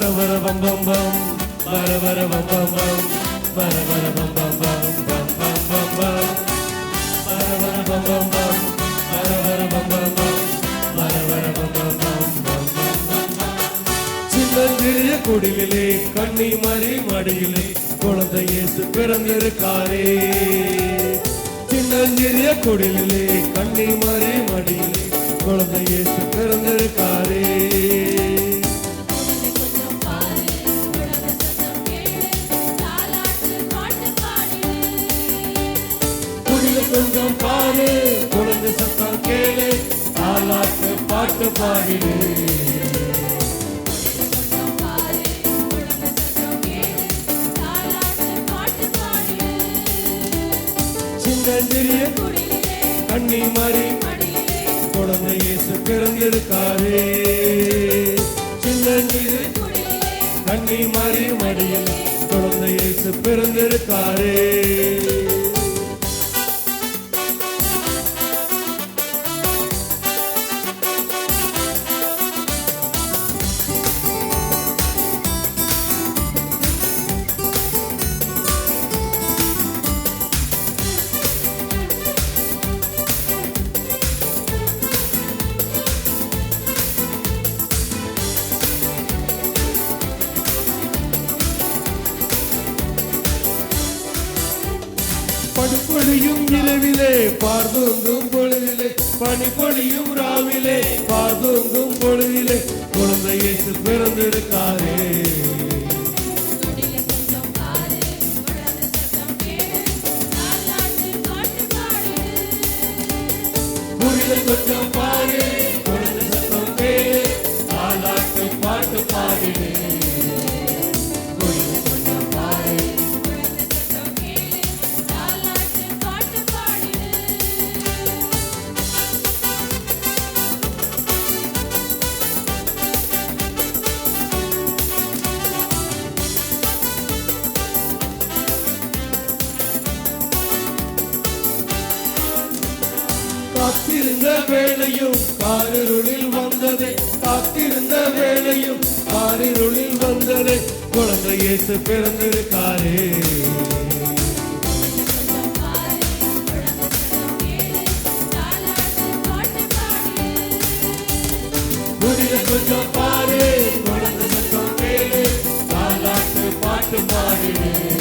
வர வர பம் பம் பம் வர வர பம் பம் பம் வர வர பம் பம் பம் பம் பம் பம் பம் வர வர பம் பம் பம் வர வர பம் பம் பம் வர வர பம் பம் பம் பம் பம் பம் பம் சின்னஞ்சிறிய குடிலே கண்ணி மறி மடியிலே குழந்தை இயேசு பிறந்திருக்காரே சின்னஞ்சிறிய குடிலே கண்ணி மறி மடியிலே குழந்தை இயேசு பிறந்திருக்காரே கொஞ்சம் குழந்தை சத்தம் கேளு. தாலாட்டு பாட்டு பாடிடு சின்னஞ்சிறிய கண்ணி மறி குழந்தை இயேசு பிறந்திருக்காரே. சின்னஞ்சிறு கண்ணி மறி மடியில் குழந்தை இயேசு பிறந்திருக்காரே. படுப்பொழியும் இரவிலே பார்தூங்கும் பொழுதிலே பனிப்பொழியும் ராவிலே பார்தூங்கும் பொழுதிலே குழந்தை இயேசு பிறந்திருக்காரே. கொஞ்சம் வேளையும் காரிருளில் வந்ததே காத்திருந்த வேளையும் காரிருளில் வந்ததே. குழந்தை இயேசு பிறந்திருக்காரே. குடில கொஞ்சம் பாரு குழந்தை சத்தம் கேளு பாட்டு பாடிடு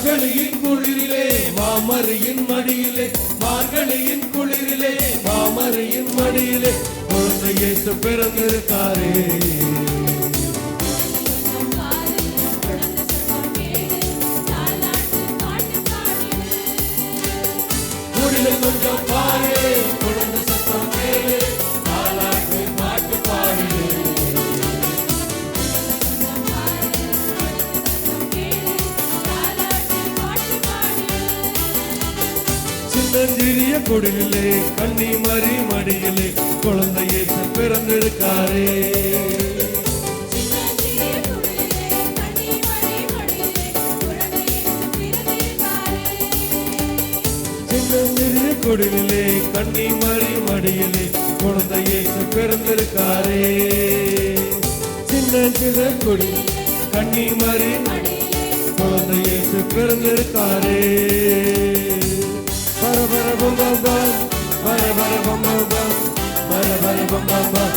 மார்கழியின் குளிரிலே மாமரியின் மடியிலே மார்கழியின் குளிரிலே மாமரியின் மடியிலே குழந்தை பிறந்திருக்காரே. கொஞ்சம் பாரு. சின்னஞ்சிறிய குடிலே கண்ணி மறி மடியிலே குழந்தையே பிறந்திருக்காரே சின்னஞ்சிறிய குடிலே கண்ணி மறி மடியிலே குழந்தையே பிறந்திருக்காரே சின்ன சின்ன கொடி கண்ணி மறி குழந்தையே பிறந்திருக்காரே bara bara bum bum bum, bara bara bum bum bum, bara bara.